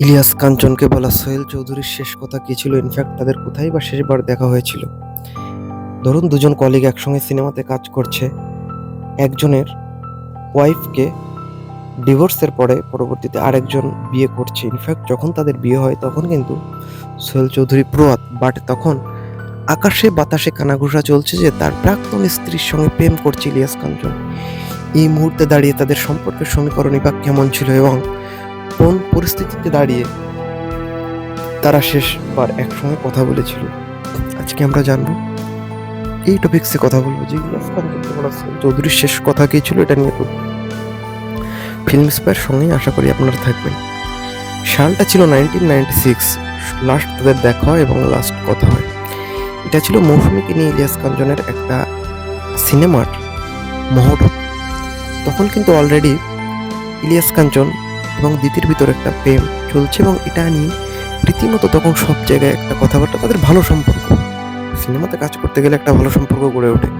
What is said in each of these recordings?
ইলিয়াস কাঞ্চনকে বলা সোহেল চৌধুরীর শেষ কথা কি ছিল? ইনফ্যাক্ট তাদের কোথায় বা শেষবার দেখা হয়েছিল? ধরুন, দুজন কলিগ একসঙ্গে সিনেমাতে কাজ করছে। একজনের ওয়াইফকে ডিভোর্সের পরে পরবর্তীতে আরেকজন বিয়ে করছে। ইনফ্যাক্ট যখন তাদের বিয়ে হয়, তখন কিন্তু সোহেল চৌধুরী প্রয়াত বাট তখন আকাশে বাতাসে কানাঘুষা চলছে যে তার প্রাক্তন স্ত্রীর সঙ্গে প্রেম করছে ইলিয়াস কাঞ্চন। এই মুহূর্তে দাঁড়িয়ে তাদের সম্পর্কের সমীকরণই বা কেমন ছিল এবং কোন পরিস্থিতিতে দাঁড়িয়ে তারা শেষবার একসঙ্গে কথা বলেছিল? আজকে আমরা জানব। এই টপিক্সে কথা বলব যে ইলিয়াস কাঞ্চনকে বলা চৌধুরীর শেষ কথা কি ছিল এটা নিয়ে ফিল্ম স্পায়ের সঙ্গেই আশা করি আপনারা থাকবেন। সালটা ছিল নাইনটিন নাইনটি সিক্স লাস্ট তাদের দেখা হয় এবং লাস্ট কথা হয়। এটা ছিল মৌসুমীকে নিয়ে ইলিয়াস কাঞ্চনের একটা সিনেমার মহরত তখন কিন্তু অলরেডি ইলিয়াস কাঞ্চন এবং দিতির ভিতর একটা প্রেম চলছে এবং এটা নিয়ে রীতিমতো তখন সব জায়গায় একটা কথাবার্তা, তাদের ভালো সম্পর্ক। সিনেমাতে কাজ করতে গেলে একটা ভালো সম্পর্ক গড়ে ওঠে।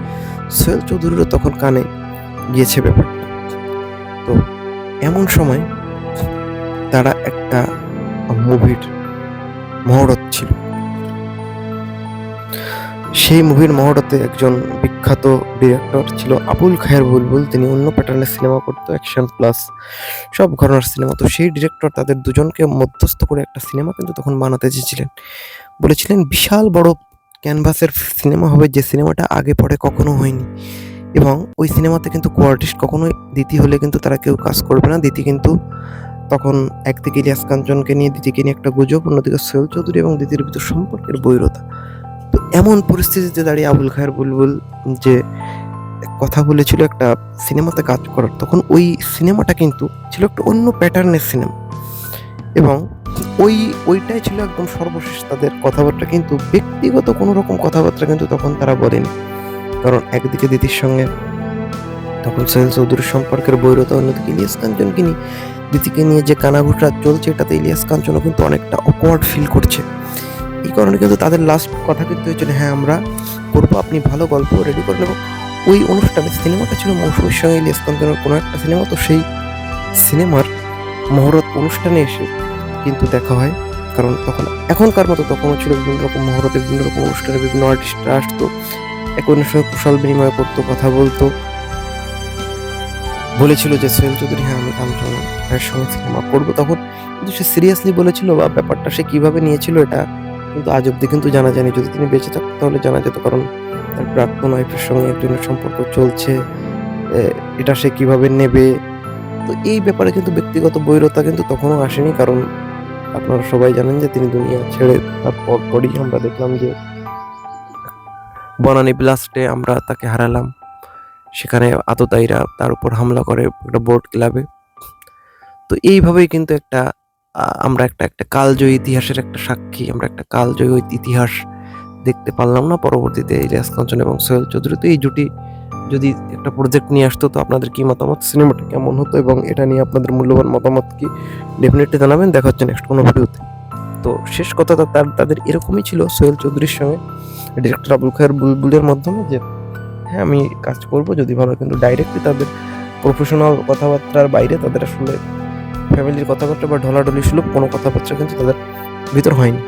সোহেল চৌধুরীরও তখন কানে গিয়েছে ব্যাপারটা। তো এমন সময় তারা একটা মুভির মহরত ছিল। সেই মুভির মহরতে একজন বিখ্যাত ডিরেক্টর ছিল আবুল খায়ের বুলবুল। তিনি অন্য প্যাটার্নের সিনেমা করতো অ্যাকশন প্লাস সব ঘটনার সিনেমা তো সেই ডিরেক্টর তাদের দুজনকে মধ্যস্থ করে একটা সিনেমা কিন্তু তখন বানাতে চেয়েছিলেন। বলেছিলেন, বিশাল বড় ক্যানভাসের সিনেমা হবে যে সিনেমাটা আগে পরে কখনো হয়নি। এবং ওই সিনেমাতে কিন্তু কোয়ার্টিস্ট কখনোই দিতি হলে কিন্তু তারা কেউ কাজ করবে না। দিতি কিন্তু তখন একদিকে ইলিয়াস কাঞ্চনকে নিয়ে দিদিকে নিয়ে একটা গুজব, অন্যদিকে সোহেল চৌধুরী এবং দিদির ভিতর সম্পর্কের বৈরতা। এমন পরিস্থিতিতে দাঁড়িয়ে আবুল খায়ের বুলবুল যে কথা বলেছিল একটা সিনেমাতে কাজ করার, তখন ওই সিনেমাটা কিন্তু ছিল একটা অন্য প্যাটার্নের সিনেমা। এবং ওই, ওইটাই ছিল একদম সর্বশেষ তাদের কথাবার্তা, কিন্তু ব্যক্তিগত কোনো রকম কথাবার্তা কিন্তু তখন তারা বলেনি। কারণ একদিকে দিদির সঙ্গে তখন সোহেল চৌধুরীর সম্পর্কের বৈরতা, অন্যদিকে ইলিয়াস কাঞ্চনকে নিয়ে দিদিকে নিয়ে যে কানাঘুষা চলছে, এটাতে ইলিয়াস কাঞ্চনও কিন্তু অনেকটা অকওয়ার্ড ফিল করছে। এই কারণে কিন্তু তাদের লাস্ট কথা কিন্তু হয়েছিল হ্যাঁ আমরা করব, আপনি ভালো গল্প রেডি করে নেব। ওই অনুষ্ঠানে সিনেমাটা ছিল মৌসুমীর সঙ্গে ইলিয়াস কাঞ্চনের কোনো একটা সিনেমা। তো সেই সিনেমার মহরত অনুষ্ঠানে এসে কিন্তু দেখা হয়। কারণ তখন, এখনকার মতো তখনও ছিল বিভিন্ন রকম মহরতে, বিভিন্ন রকম অনুষ্ঠানে বিভিন্ন আর্টিস্টরা আসতো। এক অন্যের সঙ্গে কুশল বিনিময় করতো, কথা বলতো। বলেছিল যে, সোহেল চৌধুরী হ্যাঁ আমি কাঞ্চন ভাইয়ের সঙ্গে সিনেমা করব। তখন কিন্তু সে সিরিয়াসলি বলেছিল, বা ব্যাপারটা সে কীভাবে নিয়েছিল, এটা কিন্তু আজ অব্দি কিন্তু জানা যায়নি। যদি তিনি বেঁচে থাকতো তাহলে জানা যেত, কারণ তার প্রাক্তন ওয়াইফের সঙ্গে একজনের সম্পর্ক চলছে এটা সে কীভাবে নেবে? তো এই ব্যাপারে কিন্তু ব্যক্তিগত বৈরতা কিন্তু তখনও আসেনি, কারণ আপনারা সবাই জানেন যে তিনি দুনিয়া ছেড়ে তারপর পরই আমরা দেখলাম যে বনানী ব্লাস্টে আমরা তাকে হারালাম। সেখানে আততায়ীরা তার উপর হামলা করে একটা বোর্ড ক্লাবে। তো এইভাবেই কিন্তু একটা আমরা একটা একটা কালজয়ী ইতিহাসের একটা সাক্ষী, আমরা একটা কালজয়ী ইতিহাস দেখতে পারলাম না। পরবর্তীতে ইলিয়াস কাঞ্চন এবং সোহেল চৌধুরী, তো এই জুটি যদি একটা প্রজেক্ট নিয়ে আসতো, তো আপনাদের কি মতামত? সিনেমাটা কেমন হতো এবং এটা নিয়ে আপনাদের মূল্যবান মতামত কি? ডেফিনেটলি জানাবেন। দেখা হচ্ছে নেক্সট কোনো ভিডিওতে। তো শেষ কথা তার তাদের এরকমই ছিল সোহেল চৌধুরীর সঙ্গে। ডিরেক্টর আবুল খায়ের বুলবুলের মাধ্যমে যে হ্যাঁ আমি কাজ করব যদি ভালো কিন্তু ডাইরেক্টলি তাদের প্রফেশনাল কথাবার্তার বাইরে তাদের আসলে ফ্যামিলির কথাবার্তা বা ঢলাঢলি সুলভ কোনো কথাবার্তা কিন্তু তাদের ভিতর হয়নি।